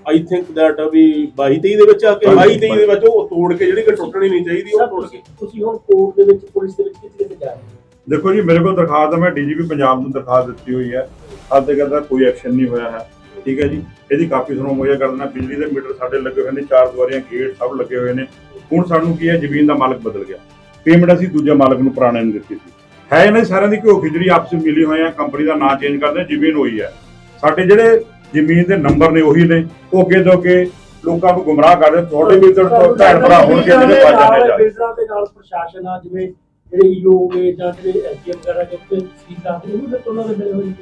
ਆਈ ਥਿੰਕ ਦੈਟ ਵੀ 22 23 ਦੇ ਵਿੱਚ ਆ ਕੇ 22 23 ਦੇ ਵਿੱਚ। ਉਹ ਤੋੜ ਕੇ ਜਿਹੜੀ ਕਿ ਟੁੱਟਣੀ ਨਹੀਂ ਚਾਹੀਦੀ ਉਹ ਤੋੜ ਕੇ। ਤੁਸੀਂ ਹੁਣ ਕੋਰਟ ਦੇ ਵਿੱਚ ਪੁਲਿਸ ਦੇ ਵਿੱਚ ਕਿੱਥੇ ਕਿੱਥੇ ਜਾ ਰਹੇ ਹੋ? ਦੇਖੋ ਜੀ ਮੇਰੇ ਕੋਲ ਦਰਖਾਸਤ ਹੈ ਮੈਂ ਡੀਜੀਪੀ ਪੰਜਾਬ ਨੂੰ ਦਰਖਾਸਤ ਦਿੱਤੀ ਹੋਈ ਹੈ। ਹਾਲ ਤੱਕ ਇਹਦਾ ਕੋਈ ਐਕਸ਼ਨ ਨਹੀਂ ਹੋਇਆ ਹੈ। ਠੀਕ ਹੈ ਜੀ। ਇਹਦੀ ਕਾਪੀ ਤੁਹਾਨੂੰ ਮੁਹੱਈਆ ਕਰ ਦੇਣਾ ਬਿਜਲੀ ਦੇ ਮੀਟਰ ਸਾਡੇ ਲੱਗੇ ਹੋਏ ਨੇ, ਚਾਰ ਦੁਆਰੀਆਂ, ਗੇਟ ਸਭ ਲੱਗੇ ਹੋਏ ਨੇ। ਹੁਣ ਸਾਨੂੰ ਕੀ ਹੈ, ਜ਼ਮੀਨ ਦਾ ਮਾਲਕ ਬਦਲ ਗਿਆ। ਪੇਮੈਂਟ ਅਸੀਂ ਦੂਜੇ ਮਾਲਕ ਨੂੰ ਪੁਰਾਣੇ ਨੂੰ ਦਿੱਤੀ ਸੀ। ਹੈ ਇਹਨਾਂ ਸਾਰਿਆਂ ਦੀ ਘਿਓ ਖਿਚੜੀ ਆਪਸ ਵਿੱਚ ਮਿਲੀ ਹੋਏ ਆ ਕੰਪਨੀ ਦਾ ਨਾਂ ਚੇਂਜ ਕਰਦੇ ਜ਼ਮੀਨ ਹੋਈ ਹੈ। ਸਾਡੇ ਜਿਹੜੇ ਜ਼ਮੀਨ ਦੇ ਨੰਬਰ ਨੇ ਉਹੀ ਨੇ। ਉਹ ਅੱਗੇ ਤੋਂ ਅੱਗੇ ਲੋਕਾਂ ਨੂੰ ਗੁੰਮਰਾਹ ਕਰਦੇ ਤੁਹਾਡੇ ਵੀ ਭੈਣ ਭਰਾ ਹੋਣਗੇ ਜਿਹੜੇ ਭੱਜ ਜਾਂਦੇ ਜਾ ਬਿਲਡਰਾਂ ਦੇ ਨਾਲ ਪ੍ਰਸ਼ਾਸਨ ਆ, ਜਿਵੇਂ ਜਿਹੜੇ ਈਓ ਹੋ ਜਾਂ ਜਿਹੜੇ ਐਸਡੀਐਮ ਵਗੈਰਾ ਦੇ ਸੀਟਾਂ ਉਹਨਾਂ ਦੇ ਮਿਲੇ ਹੋਏ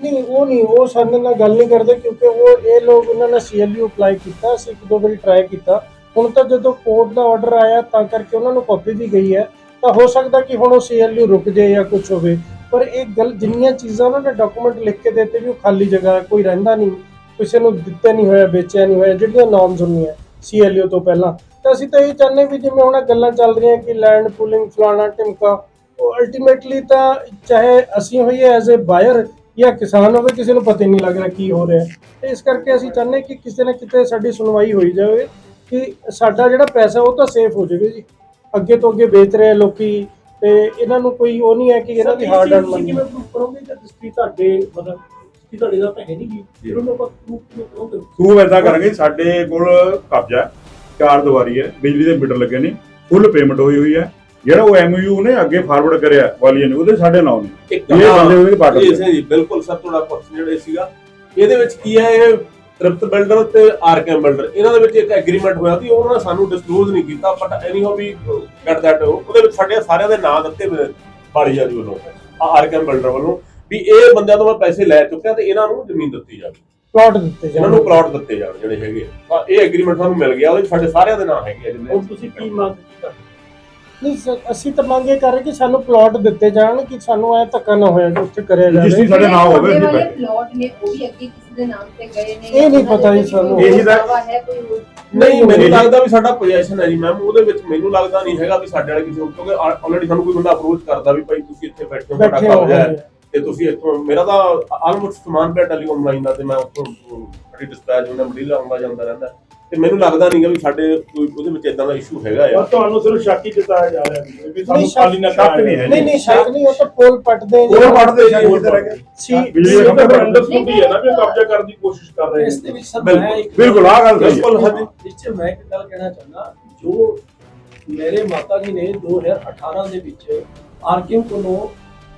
ਨਹੀਂ ਉਹ ਨਹੀਂ, ਉਹ ਸਾਡੇ ਨਾਲ ਗੱਲ ਨਹੀਂ ਕਰਦੇ ਕਿਉਂਕਿ ਉਹ, ਇਹ ਲੋਕ ਉਹਨਾਂ ਨੇ ਸੀਐਲਯੂ ਅਪਲਾਈ ਕੀਤਾ, ਅਸੀਂ ਇੱਕ ਦੋ ਵਾਰੀ ਟਰਾਈ ਕੀਤਾ। ਹੁਣ ਤਾਂ ਜਦੋਂ ਕੋਰਟ ਦਾ ਆਰਡਰ ਆਇਆ, ਤਾਂ ਕਰਕੇ ਉਹਨਾਂ ਨੂੰ ਕਾਪੀ ਵੀ ਗਈ ਹੈ। ਤਾਂ ਹੋ ਸਕਦਾ ਕਿ ਹੁਣ ਉਹ ਸੀਐਲਯੂ ਰੁਕ ਜਾਏ ਜਾਂ ਕੁਝ ਹੋਵੇ। ਪਰ ਇਹ ਗੱਲ, ਜਿੰਨੀਆਂ ਚੀਜ਼ਾਂ ਉਹਨਾਂ ਨੇ ਡਾਕੂਮੈਂਟ ਲਿਖ ਕੇ ਦਿੱਤੇ ਵੀ ਉਹ ਖਾਲੀ ਜਗ੍ਹਾ ਕੋਈ ਰਹਿੰਦਾ ਨਹੀਂ, ਕਿਸੇ ਨੂੰ ਦਿੱਤੇ ਨਹੀਂ ਹੋਇਆ, ਵੇਚਿਆ ਨਹੀਂ ਹੋਇਆ, ਜਿਹੜੀਆਂ ਨਾਰਮਸ ਹੁੰਦੀਆਂ ਸੀਐਲਯੂ ਤੋਂ ਪਹਿਲਾਂ। ਤਾਂ ਅਸੀਂ ਤਾਂ ਇਹ ਚਾਹੁੰਦੇ ਵੀ ਜਿਵੇਂ ਹੁਣ ਗੱਲਾਂ ਚੱਲ ਰਹੀਆਂ ਕਿ ਲੈਂਡ ਪੂਲਿੰਗ ਫਲਾਣਾ ਟਿਮਕਾ ਉਹ ਅਲਟੀਮੇਟਲੀ ਤਾਂ ਚਾਹੇ ਅਸੀਂ ਹੋਈਏ ਐਜ਼ ਅ ਬਾਇਰ ਜਾਂ ਕਿਸਾਨ ਹੋਵੇ ਕਿਸੇ ਨੂੰ ਪਤਾ ਹੀ ਨਹੀਂ ਲੱਗ ਰਿਹਾ ਕੀ ਹੋ ਰਿਹਾ। ਤੇ ਇਸ ਕਰਕੇ ਅਸੀਂ ਚਾਹੁੰਦੇ ਕਿ ਕਿਸੇ ਨਾ ਕਿਤੇ ਸਾਡੀ ਸੁਣਵਾਈ ਹੋਈ ਜਾਵੇ ਕਿ ਸਾਡਾ ਜਿਹੜਾ ਪੈਸਾ ਉਹ ਤਾਂ ਸੇਫ ਹੋ ਜਾਵੇ ਜੀ। ਅੱਗੇ ਤੋਂ ਅੱਗੇ ਵੇਚ ਰਹੇ ਲੋਕੀ ਤੇ ਇਹਨਾਂ ਨੂੰ ਕੋਈ ਉਹ ਨਹੀਂ ਹੈ ਕਿ ਇਹਨਾਂ ਦੀ ਹਾਰਡ ਅਰਨ ਤੁਸੀਂ ਮੰਨੀ ਕਿਵੇਂ ਪ੍ਰੂਫ ਕਰੋਗੇ? ਕਿ ਦਸਤੀ ਤੁਹਾਡੇ ਮਤਲਬ ਦਸਤੀ ਤੁਹਾਡੇ ਦਾ ਤਾਂ ਹੈ ਨਹੀਂ ਗੀ ਫਿਰ ਉਹਨੂੰ ਆਪਾਂ ਪ੍ਰੂਫ ਕਿਵੇਂ ਕਰੋਗੇ? ਪ੍ਰੂਵ ਏਦਾਂ ਕਰਾਂਗੇ ਸਾਡੇ ਕੋਲ ਕਬਜ਼ਾ ਹੈ, ਚਾਰ ਦੀਵਾਰੀ ਹੈ ਬਿਜਲੀ ਦੇ ਮੀਟਰ ਲੱਗੇ ਨੇ ਫੁੱਲ ਪੇਮੈਂਟ ਹੋਈ ਹੋਈ ਹੈ। ਜਿਹੜਾ ਉਹ ਐਮਯੂ ਨੇ ਅੱਗੇ ਫਾਰਵਰਡ ਕਰਿਆ ਵਾਲੀਆ ਨੇ ਉਹਦੇ ਸਾਡੇ ਨਾਮ ਨੇ। ਇਹ ਬੰਦੇ ਉਹਦੇ ਪਾਟਰ ਜੀ ਜੀ ਬਿਲਕੁਲ ਸਰ ਤੁਹਾਡਾ ਕੁਐਸਚਨ ਜਿਹੜਾ ਸੀਗਾ। ਇਹਦੇ ਵਿੱਚ ਕੀ ਹੈ ਇਹ ਤ੍ਰਿਪਤ ਬਿਲਡਰ ਤੇ ਆਰਕੈਮ ਬਿਲਡਰ। ਇਹਨਾਂ ਦੇ ਵਿੱਚ ਇੱਕ ਐਗਰੀਮੈਂਟ ਹੋਇਆ ਸੀ ਉਹਨਾਂ ਨੇ ਸਾਨੂੰ ਡਿਸਕਲੋਜ਼ ਨਹੀਂ ਕੀਤਾ ਬਟ ਐਨੀ ਹੋ ਵੀ ਗੈਟ ਦੈਟ ਉਹਦੇ ਵਿੱਚ ਸਾਡੇ ਸਾਰਿਆਂ ਦੇ ਨਾਂ ਦਿੱਤੇ ਬਾੜੀਆ ਜੀ ਵੱਲੋਂ ਆਰਕੈਮ ਬਿਲਡਰ ਵੱਲੋਂ ਵੀ ਇਹ ਬੰਦਿਆਂ ਤੋਂ ਮੈਂ ਪੈਸੇ ਲੈ ਚੁੱਕਿਆ ਤੇ ਇਹਨਾਂ ਨੂੰ ਜ਼ਮੀਨ ਦਿੱਤੀ ਜਾਵੇ। ਪਲਾਟ ਦਿੱਤੇ ਇਹਨਾਂ ਨੂੰ ਪਲਾਟ ਦਿੱਤੇ ਜਾਣ ਜਿਹੜੇ ਹੈਗੇ ਆ। ਤਾਂ ਇਹ ਐਗਰੀਮੈਂਟ ਸਾਨੂੰ ਮਿਲ ਗਿਆ ਉਹਦੇ ਵਿੱਚ ਸਾਡੇ ਸਾਰਿਆਂ ਦੇ ਨਾਂ ਹੈਗੇ ਆ ਜਿੰਨੇ। ਹੁਣ ਤੁਸੀਂ ਕੀ ਮੰਗ ਨਹੀਂ ਸਰ ਅਸੀਂ ਤਾਂ ਮੰਗ ਇਹ ਕਰ ਰਹੇ ਕਿ ਸਾਨੂੰ ਪਲਾਟ ਦਿੱਤੇ ਜਾਣ ਕਿ ਸਾਨੂੰ ਐ ਧੱਕਾ ਨਾ ਹੋਇਆ ਕਿ ਉੱਥੇ ਕਰਿਆ ਜਾਵੇ। ਰਜਿਸਟਰੀ ਸਾਡੇ ਨਾਮ ਹੋਵੇ ਜਿਹੜੇ ਅਸੀਂ ਵਾਲੇ ਪੈਸੇ ਪਲਾਟ ਨੇ ਉਹ ਵੀ ਅੱਗੇ ਕਿਸੇ ਦੇ ਨਾਮ ਤੇ ਗਏ ਨੇ। ਇਹ ਨਹੀਂ ਪਤਾ ਜੀ ਸਾਨੂੰ। ਇਹੀ ਤਾਂ- ਦਾਅਵਾ ਹੈ ਕੋਈ ਹੋਰ? ਨਹੀਂ ਮੈਨੂੰ ਲੱਗਦਾ ਵੀ ਸਾਡਾ ਪੋਜੀਸ਼ਨ ਹੈ ਜੀ ਮੈਮ ਉਹਦੇ ਵਿੱਚ ਮੈਨੂੰ ਲੱਗਦਾ ਨਹੀਂ ਹੈਗਾ ਵੀ ਸਾਡੇ ਵਾਲੇ ਕਿਸੇ ਨੂੰ ਕਿਉਂਕਿ ਆਲਰੇਡੀ ਸਾਨੂੰ ਕੋਈ ਬੰਦਾ ਅਪਰੋਚ ਕਰਦਾ ਵੀ ਭਾਈ ਤੁਸੀਂ ਇੱਥੇ ਬੈਠੇ ਹੋ ਤੁਹਾਡਾ ਬੈਠੇ ਹੋ ਕਬਜ਼ਾ ਹੈ। ਤੇ ਤੁਸੀਂ ਇੱਥੋਂ ਮੇਰਾ ਤਾਂ ਆਲਮੋਸਟ ਸਮਾਨ ਪਿਆ ਟੈਲੀਕਾਮ ਲਾਈਨ ਦਾ ਤੇ ਮੈਂ ਉੱਥੋਂ ਬੜੀ ਡਿਸਪੈਚ ਹੁੰਦਾ ਮਡੀਲਾ ਆਉਂਦਾ ਜਾਂਦਾ ਰਹਿੰਦਾ। ਤੇ ਮੈਨੂੰ ਲੱਗਦਾ ਨਹੀਂਗਾ ਵੀ ਸਾਡੇ ਕੋਈ ਉਹਦੇ ਵਿੱਚ ਇਦਾਂ ਦਾ ਇਸ਼ੂ ਹੈਗਾ ਆ। ਤੁਹਾਨੂੰ ਸਿਰਫ ਸ਼ੱਕ ਹੀ ਕੀਤਾ ਜਾ ਰਿਹਾ ਵੀ ਨਹੀਂ, ਸਾਨੂੰ ਖਾਲੀ ਨਾ ਸ਼ੱਕ ਨਹੀਂ ਹੈ ਨਹੀਂ ਨਹੀਂ ਸ਼ੱਕ ਨਹੀਂ ਉਹ ਤਾਂ ਪੋਲ ਪੱਟਦੇ ਨੇ। ਉਹ ਪੜਦੇ ਜੀ ਕਿੱਧਰ ਰਹਿ ਗਏ ਸੀ ਬਿਜਲੀ ਦੇ ਇਹ ਖੰਭੇ ਅੰਡਰਸਟੂਡ ਹੀ ਹੈ ਨਾ ਵੀ ਕਬਜ਼ਾ ਕਰਨ ਦੀ ਕੋਸ਼ਿਸ਼ ਕਰ ਰਹੇ ਇਸ ਦੇ ਵਿੱਚ ਸਰ ਬਿਲਕੁਲ, ਮੈਂ ਇੱਕ ਬਿਲਕੁਲ ਆਹ ਗੱਲ ਬਿਲਕੁਲ ਹਾਂਜੀ ਵਿੱਚ ਮੈਂ ਇੱਕ ਗੱਲ ਕਹਿਣਾ ਚਾਹੁੰਦਾ ਜੋ ਮੇਰੇ ਮਾਤਾ ਜੀ ਨੇ 2018 ਦੇ ਵਿੱਚ ਆਰਕਿਮ ਕੋਲੋਂ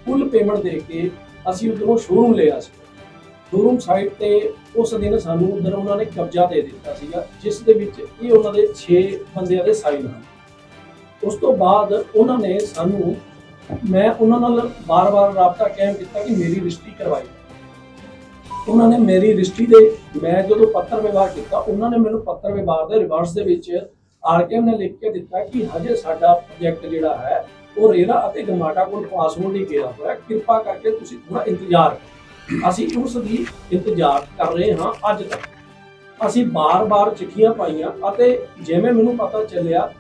ਫੁੱਲ ਪੇਮੈਂਟ ਦੇ ਕੇ ਅਸੀਂ ਉਧਰੋਂ ਸ਼ੋਰੂਮ ਲਿਆ ਸੀ। ਸ਼ੋਰੂਮ ਸਾਈਟ ਤੇ ਉਸ ਦਿਨ ਸਾਨੂੰ ਉਧਰ ਉਹਨਾਂ ਨੇ ਕਬਜ਼ਾ ਦੇ ਦਿੱਤਾ ਸੀਗਾ, ਜਿਸ ਦੇ ਵਿੱਚ ਇਹ ਉਹਨਾਂ ਦੇ 6 ਬੰਦਿਆਂ ਦੇ ਸਾਈਨ ਹਨ ਉਸ ਤੋਂ ਬਾਅਦ ਉਹਨਾਂ ਨੇ ਸਾਨੂੰ, ਮੈਂ ਉਹਨਾਂ ਨਾਲ ਬਾਰ-ਬਾਰ ਰਾਬਤਾ ਕਾਇਮ ਕੀਤਾ ਕਿ ਮੇਰੀ ਰਜਿਸਟਰੀ ਕਰਵਾਈ ਉਹਨਾਂ ਨੇ ਮੇਰੀ ਰਜਿਸਟਰੀ ਦੇ, ਮੈਂ ਜਦੋਂ ਪੱਤਰ ਵਿਵਹਾਰ ਕੀਤਾ, ਉਹਨਾਂ ਨੇ ਮੈਨੂੰ ਪੱਤਰ ਵਿਵਹਾਰ ਦੇ ਰਿਵਰਸ ਦੇ ਵਿੱਚ ਆਰਕੇਐਮ ਨੇ ਲਿਖ ਕੇ ਦਿੱਤਾ ਕਿ ਹਜੇ ਸਾਡਾ ਪ੍ਰੋਜੈਕਟ ਜਿਹੜਾ ਹੈ, ਉਹ ਰੇਰਾ ਅਤੇ ਗਮਾਟਾ ਕੋਲ ਪਾਸ ਹੋਣ ਲਈ ਗਿਆ ਹੋਇਆ, ਕਿਰਪਾ ਕਰਕੇ ਤੁਸੀਂ ਥੋੜਾ ਇੰਤਜ਼ਾਰ ਕਰੋ। ਅਸੀਂ ਉਸ ਦੀ ਇੰਤਜ਼ਾਰ ਕਰ ਰਹੇ ਹਾਂ ਅੱਜ ਤੱਕ। ਅਸੀਂ ਬਾਰ-ਬਾਰ ਚਿੱਠੀਆਂ ਪਾਈਆਂ ਅਤੇ ਜਿਵੇਂ ਮੈਨੂੰ ਪਤਾ ਚੱਲਿਆ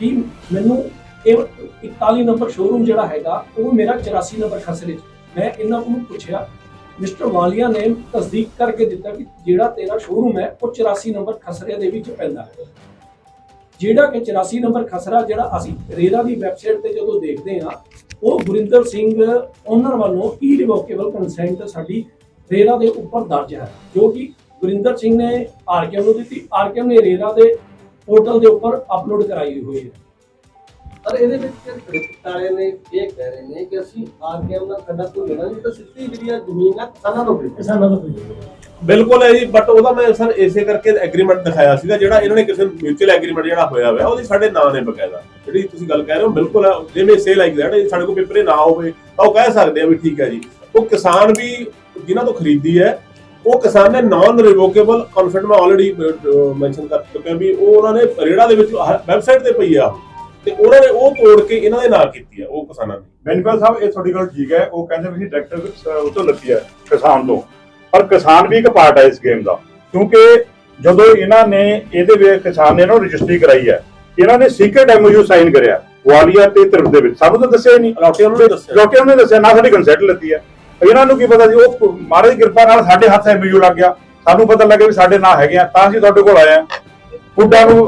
ਕਿ ਮੈਨੂੰ ਇਹ 41 ਨੰਬਰ ਸ਼ੋਰੂਮ ਜਿਹੜਾ ਹੈਗਾ, ਉਹ ਮੇਰਾ 84 ਨੰਬਰ ਖਸਰੇ 'ਚ। ਮੈਂ ਇਹਨਾਂ ਨੂੰ ਪੁੱਛਿਆ, ਮਿਸਟਰ ਵਾਲੀਆ ਨੇ ਤਸਦੀਕ ਕਰਕੇ ਦਿੱਤਾ ਕਿ ਜਿਹੜਾ ਤੇਰਾ ਸ਼ੋਰੂਮ ਹੈ, ਉਹ 84 ਨੰਬਰ ਖਸਰੇ ਦੇ ਵਿੱਚ ਪੈਂਦਾ ਹੈ। ਜਿਹੜਾ ਕਿ 84 ਨੰਬਰ ਖਸਰਾ ਜਿਹੜਾ ਅਸੀਂ ਰੇਰਾ ਦੀ ਵੈਬਸਾਈਟ ਤੇ ਜਦੋਂ ਦੇਖਦੇ ਹਾਂ, ਉਹ ਗੁਰਿੰਦਰ ਸਿੰਘ ਓਨਰ ਵੱਲੋਂ ਇਰੀਵੋਕੇਬਲ ਕੰਸੈਂਟ ਸਾਡੀ ਰੇਰਾ ਦੇ ਉੱਪਰ ਦਰਜ ਹੈ, ਜੋ ਕਿ ਗੁਰਿੰਦਰ ਸਿੰਘ ਨੇ ਆਰਕੇਐਮ ਨੂੰ ਦਿੱਤੀ। ਆਰਕੇਐਮ ਨੇ ਰੇਰਾ ਦੇ ਪੋਰਟਲ ਦੇ ਉੱਪਰ ਅਪਲੋਡ ਕਰਾਈ ਹੋਈ ਹੈ। ਪਰ ਇਹਦੇ ਵਿੱਚ ਵਾਲੇ ਨੇ ਇਹ ਕਹਿ ਰਹੇ ਨੇ ਕਿ ਅਸੀਂ ਆਰਕੇਐਮ ਨਾਲ ਸਾਡਾ ਕੋਈ ਲੈਣਾ ਨਹੀਂ ਤਾਂ ਸਿੱਧੀ ਜਿਹੜੀ ਆ ਜ਼ਮੀਨ ਆ ਕਿਸਾਨਾਂ ਨੂੰ ਕਿਸਾਨਾਂ ਦਾ ਕੋਈ ਬਿਲਕੁਲ ਹੈ ਜੀ ਬਟ ਉਹਦਾ ਮੈਂ ਸਰ ਇਸੇ ਕਰਕੇ ਐਗਰੀਮੈਂਟ ਦਿਖਾਇਆ ਸੀਗਾ ਜਿਹੜਾ ਇਹਨਾਂ ਨੇ ਕਿਸੇ ਮਿਊਚੁਅਲ ਐਗਰੀਮੈਂਟ ਜਿਹੜਾ ਹੋਇਆ ਹੋਇਆ ਉਹਦੇ ਸਾਡੇ ਨਾਂ ਨੇ ਬਕਾਇਦਾ। ਜਿਹੜੀ ਤੁਸੀਂ ਗੱਲ ਕਹਿ ਰਹੇ ਹੋ ਬਿਲਕੁਲ ਹੈ ਜਿਵੇਂ ਸੇ ਲਾਈਕ ਦੈਟ ਸਾਡੇ ਕੋਲ ਪੇਪਰੇ ਨਾ ਹੋਵੇ ਤਾਂ ਉਹ ਕਹਿ ਸਕਦੇ ਆ ਵੀ ਠੀਕ ਹੈ ਜੀ। ਉਹ ਕਿਸਾਨ ਵੀ ਜਿਨ੍ਹਾਂ ਤੋਂ ਖਰੀਦੀ ਹੈ ਉਹ ਕਿਸਾਨ ਨੇ ਨਾਨ ਰਿਵੋਕੇਬਲ ਮੈਂ ਆਲਰੇਡੀ ਮੈਂਸ਼ਨ ਕਰ ਚੁੱਕਿਆ ਵੀ ਉਹ ਉਹਨਾਂ ਨੇ ਰੇੜਾ ਦੇ ਵਿੱਚ ਵੈਬਸਾਈਟ ਤੇ ਪਈ ਆ ਉਹ। ਤੇ ਉਹਨਾਂ ਨੇ ਉਹ ਤੋੜ ਕੇ ਇਹਨਾਂ ਦੇ ਨਾਂ ਕੀਤੀ ਆ ਉਹ ਕਿਸਾਨਾਂ ਨੇ ਬੈਨੀਫਿਟ ਸਾਹਿਬ ਇਹ ਤੁਹਾਡੀ ਗੱਲ ਠੀਕ ਹੈ। ਉਹ ਕਹਿੰਦੇ ਵੀ ਡਾਇਰੈਕਟਰ ਉਹ ਤੋਂ ਲੱਗੀ ਹੈ ਕਿਸਾਨ ਤੋਂ। ਪਰ ਕਿਸਾਨ ਵੀ ਇੱਕ ਪਾਰਟ ਹੈ ਇਸ ਗੇਮ ਦਾ। ਕਿਉਂਕਿ ਜਦੋਂ ਇਹਨਾਂ ਨੇ ਇਹਦੇ ਵਿੱਚ ਕਿਸਾਨ ਨੇ ਨਾ ਰਜਿਸਟਰੀ ਕਰਾਈ ਹੈ ਇਹਨਾਂ ਨੇ ਸੀਕ੍ਰੀਟ ਐਮਓਯੂ ਸਾਈਨ ਕਰਿਆ ਵਾਲੀਆ ਤੇ ਤਿਰਪ ਦੇ ਵਿੱਚ। ਸਾਨੂੰ ਤਾਂ ਦੱਸਿਆ ਹੀ ਨਹੀਂ। ਅਲਾਟੇ ਉਹਨਾਂ ਨੇ ਦੱਸਿਆ। ਲੋਕਾਂ ਨੇ ਦੱਸਿਆ ਨਾ ਸਾਡੀ ਕੰਸੈਂਟ ਲੱਤੀ ਹੈ। ਇਹਨਾਂ ਨੂੰ ਕੀ ਪਤਾ ਸੀ ਉਹ ਮਹਾਰਾਜ ਦੀ ਕਿਰਪਾ ਨਾਲ ਸਾਡੇ ਹੱਥ ਐਮਓਯੂ ਲੱਗ ਗਿਆ। ਸਾਨੂੰ ਪਤਾ ਲੱਗਿਆ ਵੀ ਸਾਡੇ ਨਾਂ ਹੈਗੇ ਆ ਤਾਂ ਅਸੀਂ ਤੁਹਾਡੇ ਕੋਲ ਆਏ ਆ। ਫੁੱਡਾਂ ਨੂੰ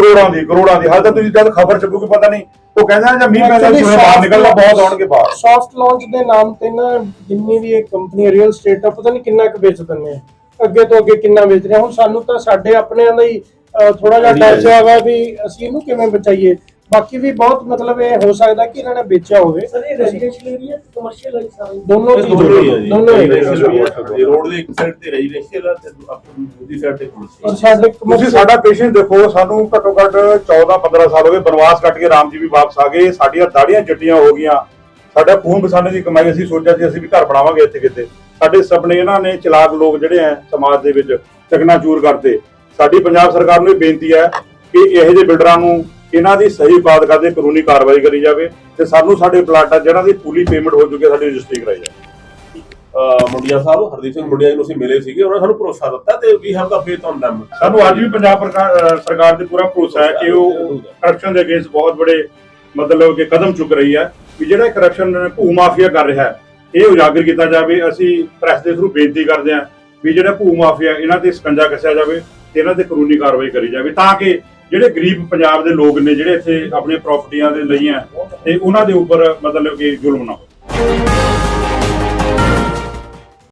ਕਰੋੜ ਦੀ ਕਰੋੜਾਂ ਦੀ। ਹਾਲ ਤਾਂ ਤੁਸੀਂ ਜਦ ਖਬਰ ਚੱਕੂਗੀ ਪਤਾ ਨਹੀਂ। ਉਹ ਕਹਿੰਦਾ ਜਾਂ ਮੀਂਹ ਪੈਂਦਾ Actually, ਜਿਵੇਂ ਬਾਹਰ soft ਨਿਕਲਦਾ ਬਹੁਤ ਆਉਣਗੇ ਬਾਹਰ। ਸੌਫਟ ਲਾਂਚ ਦੇ ਨਾਮ ਤੇ ਨਾ ਜਿੰਨੀ ਵੀ ਇਹ ਕੰਪਨੀ ਰੀਅਲ ਸਟੇਟ ਆ ਪਤਾ ਨਹੀਂ ਕਿੰਨਾ ਕੁ ਵੇਚ ਦਿੰਦੇ ਆ। ਅੱਗੇ ਤੋਂ ਅੱਗੇ ਕਿੰਨਾ ਵੇਚ ਰਹੇ। ਹੁਣ ਸਾਨੂੰ ਤਾਂ ਸਾਡੇ ਆਪਣਿਆਂ ਦਾ ਹੀ ਥੋੜਾ ਜਿਹਾ ਡਰ ਜਿਹਾ ਵਾ ਵੀ ਅਸੀਂ ਇਹਨੂੰ ਕਿਵੇਂ ਬਚਾਈਏ। ਬਾਕੀ ਵੀ ਬਹੁਤ ਮਤਲਬ ਇਹ ਹੋ ਸਕਦਾ ਕਿ ਇਹਨਾਂ ਨੇ ਵੇਚਿਆ ਹੋਵੇ। ਸਰ ਇਹ ਰੈਜ਼ੀਡੈਂਸ਼ੀਅਲ ਏਰੀਆ ਤੇ ਕਮਰਸ਼ੀਅਲ ਹੈ ਸਾਰੀ ਦੋਨੋਂ ਹੀ ਦੋਨੋਂ ਹੀ ਰੋਡ ਦੇ ਇੱਕ ਸਾਈਡ ਤੇ ਰੈਜ਼ੀਡੈਂਸ਼ੀਅਲ ਆ ਤੇ ਆਪਣੀ ਦੂਜੀ ਸਾਈਡ ਤੇ ਕਮਰਸ਼ੀਅਲ ਸਾਡੇ ਤੁਸੀਂ ਸਾਡਾ ਪੇਸ਼ੈਂਟ ਦੇਖੋ ਸਾਨੂੰ ਘੱਟੋ ਘੱਟ 14 15 ਸਾਲ ਹੋ ਗਏ ਬਨਵਾਸ ਕੱਟ ਕੇ ਰਾਮ ਜੀ ਵੀ ਵਾਪਸ ਆ ਗਏ। ਸਾਡੀਆਂ ਦਾੜੀਆਂ ਚਿੱਟੀਆਂ ਹੋ ਗਈਆਂ। ਸਾਡਾ ਖੂਨ ਬਸਾਨੇ ਦੀ ਕਮਾਈ ਅਸੀਂ ਸੋਚਿਆ ਸੀ ਅਸੀਂ ਵੀ ਘਰ ਬਣਾਵਾਂਗੇ ਇੱਥੇ ਕਿਤੇ। ਸਾਡੇ ਸੁਪਨੇ ਇਹਨਾਂ ਨੇ ਚਲਾਕ ਲੋਕ ਜਿਹੜੇ ਆ ਸਮਾਜ ਦੇ ਵਿੱਚ ਚਕਨਾਚੂਰ ਕਰਦੇ। ਸਾਡੀ ਪੰਜਾਬ ਸਰਕਾਰ ਨੂੰ ਇਹ ਬੇਨਤੀ ਹੈ ਕਿ ਇਹੋ ਜਿਹੇ ਬਿਲਡਰਾਂ ਨੂੰ ਇਹਨਾਂ ਦੀ ਸਹੀ ਬਾਤ ਕਰਦੇ ਕਾਨੂੰਨੀ ਕਾਰਵਾਈ ਕਰੀ ਜਾਵੇ ਤੇ ਸਾਨੂੰ ਸਾਡੇ ਪਲਾਟਾਂ ਜਿਹਨਾਂ ਦੀ ਪੂਰੀ ਪੇਮੈਂਟ ਹੋ ਚੁੱਕੀ ਹੈ ਸਾਡੀ ਰਜਿਸਟਰੀ ਕਰਾਈ ਜਾਵੇ। ਮੁੰਡਿਆ ਸਾਹਿਬ ਹਰਦੀਪ ਸਿੰਘ ਮੁੰਡਿਆ ਜੀ ਨੂੰ ਅਸੀਂ ਮਿਲੇ ਸੀਗੇ ਉਹਨਾਂ ਨੇ ਸਾਨੂੰ ਭਰੋਸਾ ਦਿੱਤਾ ਤੇ we have the faith on them ਸਾਨੂੰ ਅੱਜ ਵੀ ਪੰਜਾਬ ਸਰਕਾਰ ਤੇ ਪੂਰਾ ਭਰੋਸਾ ਹੈ ਕਿ ਉਹ ਕਰਪਸ਼ਨ ਦੇ ਅਗੇਂਸਟ ਬਹੁਤ ਬੜੇ ਮਤਲਬ ਕਿ ਕਦਮ ਚੁੱਕ ਰਹੀ ਹੈ ਵੀ ਜਿਹੜਾ ਕਰਪਸ਼ਨ ਭੂ ਮਾਫੀਆ ਕਰ ਰਿਹਾ ਹੈ ਇਹ ਉਜਾਗਰ ਕੀਤਾ ਜਾਵੇ। ਅਸੀਂ ਪ੍ਰੈਸ ਦੇ ਥਰੂ ਬੇਨਤੀ ਕਰਦੇ ਹਾਂ ਵੀ ਜਿਹੜੇ ਭੂ ਮਾਫੀਆ ਇਹਨਾਂ ਤੇ ਸਕੰਜਾ ਕੱਸਿਆ ਜਾਵੇ ਤੇ ਇਹਨਾਂ ਤੇ ਕਾਨੂੰਨੀ ਕਾਰਵਾਈ ਕਰੀ ਜਾਵੇ ਤਾਂ ਕਿ ਜਿਹੜੇ ਗਰੀਬ ਪੰਜਾਬ ਦੇ ਲੋਕ ਨੇ, ਜਿਹੜੇ ਇੱਥੇ ਆਪਣੀਆਂ ਪ੍ਰਾਪਰਟੀਆਂ ਦੇ ਲਈਆਂ ਤੇ ਉਹਨਾਂ ਦੇ ਉੱਪਰ ਮਤਲਬ ਕਿ ਜ਼ੁਲਮ ਨਾ ਹੋਵੇ।